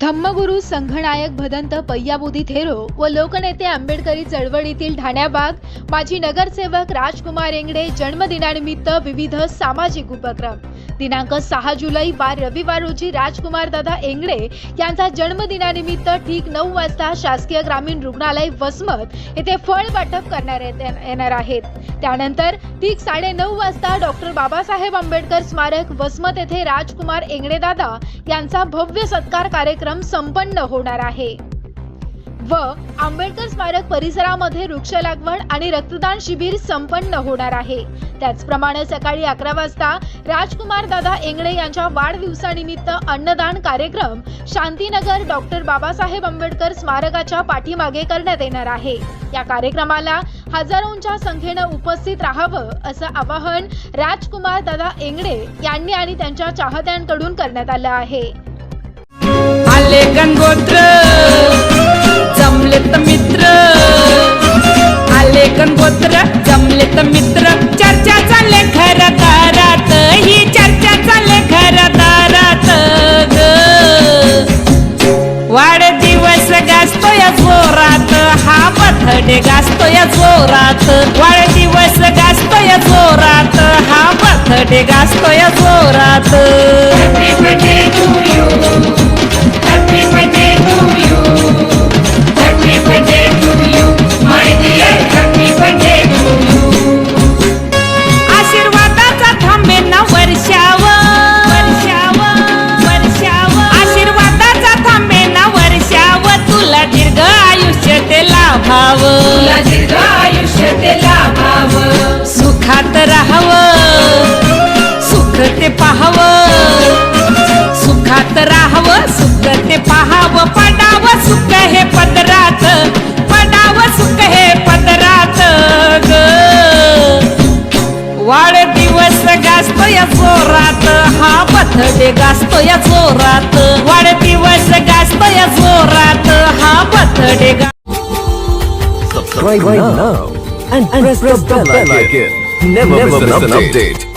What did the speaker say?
धम्मगुरू संघनायक भदंत पय्याबुदी थेरो व लोकनेते आंबेडकरी चळवळीतील ठाण्याबाग माजी नगरसेवक राजकुमार एंगडे जन्मदिनानिमित्त विविध सामाजिक उपक्रम. दिनांक सहा जुलै बार रविवार रोजी राजकुमार दादा एंगडे यांचा जन्मदिनानिमित्त ठीक नऊ वाजता शासकीय ग्रामीण रुग्णालय वसमत येथे फळ वाटप करण्यात येत- येणार आहेत त्यानंतर ठीक साडे नऊ वाजता डॉक्टर बाबासाहेब आंबेडकर स्मारक वसमत येथे राजकुमार एंगडे दादा यांचा भव्य सत्कार कार्यक्रम संपन्न होणार आहे. व आंबेडकर स्मारक परिसरामध्ये वृक्ष लागवड आणि रक्तदान शिबिर संपन्न होणार आहे. त्याचप्रमाणे सकाळी अकरा वाजता राजकुमार दादा एंगळे यांच्या वाढदिवसानिमित्त अन्नदान कार्यक्रम शांतीनगर डॉक्टर बाबासाहेब आंबेडकर स्मारकाच्या पाठीमागे करण्यात येणार आहे. या कार्यक्रमाला हजारोंच्या संख्येनं उपस्थित राहावं असं आवाहन राजकुमार दादा एंगडे यांनी आणि त्यांच्या चाहत्यांकडून करण्यात आलं आहे. आले गंगोत्र तर मित्र. आले गंगोत्र तर मित्र. चर्चा चालले खर दारात ही चर्चा चालले खर दारात ग. वाढदिवस गाजतोय जोरात हा बर्थडे गाजतोय जोरात. वाढदिवस गाजतोय जोरात हा बर्थडे गाजतोय जोरात. पाहावं पडावं सुख हे पदरात. पडावं सुख हे पदरात ग. वाढदिवस गाजतोय जोरात. हा बर्थडे गाजतोय जोरात. वाढदिवस गाजतोय जोरात. हा बर्थडे गा subscribe, now and, press, the bell icon. Never, miss an update.